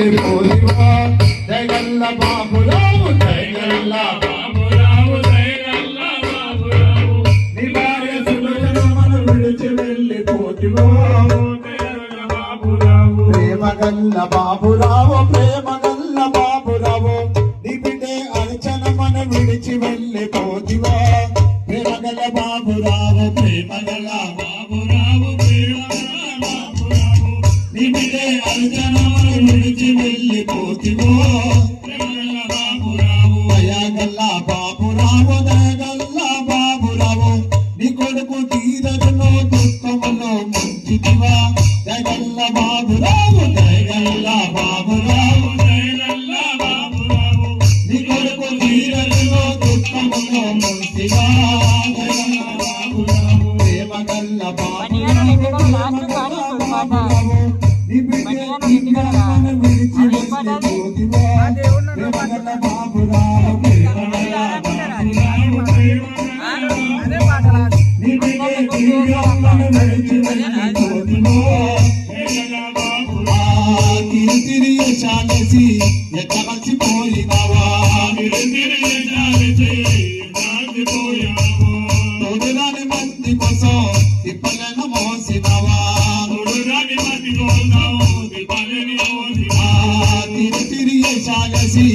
వెళ్ళిపోయివా జగల్ల బాబురావు జగల్ల బాబురావు దయగల్ల బాబురావు నీ భార్య సులోచనమ్మను విడిచి వెళ్ళిపోతివా? బాబురావు బాబురావు విడిచి వెళ్ళిపోతివా? బాబురావు బాబురావు దయగల్ల బాబురావు దయగల్ల బాబురావు నీ కొడుకు తీరదులో దుఃఖములో ముంచివా దయగల్ల బాబురావు ప్రేమగల్ల బాబురావు నీ బిడ్డ విడిచి వెళ్ళిపోతివా ప్రేమగల్ల తిరిగి జాలితే జారిపోయావు తోడురాని మంది కోసం తిప్పలను మోసినావా? తోడురాని మతి కోసావు దిపలని ఆ ఓసివా తిరి తిరిగి చాలేసి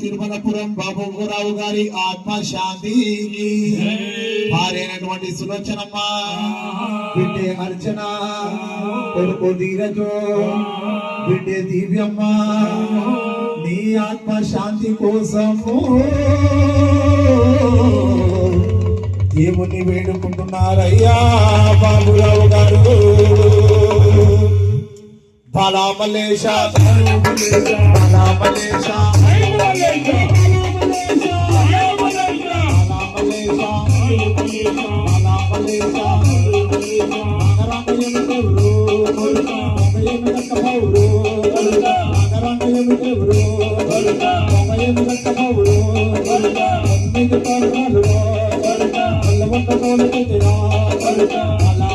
తిరుమలపురం బాబురావు గారి ఆత్మ శాంతి భార్యైనటువంటి సులోచనమ్మ బిడ్డే అర్చన కొడుకు ధీరజో బిడ్డే దివ్యమ్మ నీ ఆత్మ శాంతి కోసము. దేవుని వేడుకుంటున్నారయ్యా బాబురావు గారు? బలామలేశ బలామలేశ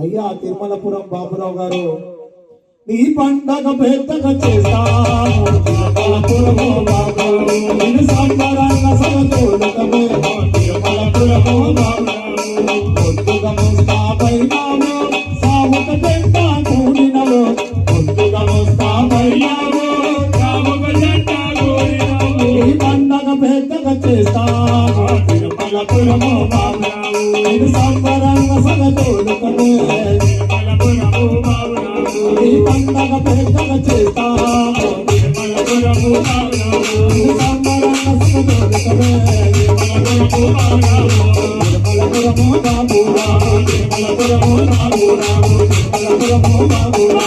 అయ్యా తిరుమలపురం బాబురావు గారు నీ పండగ పెద్దగా చేస్తాను తిరుమలపురం బాబు నేను సంబరంగా సమతోలకమే పండగ పెద్దగా చేస్తాము తిరుమలపురము బాబురావు బాబురా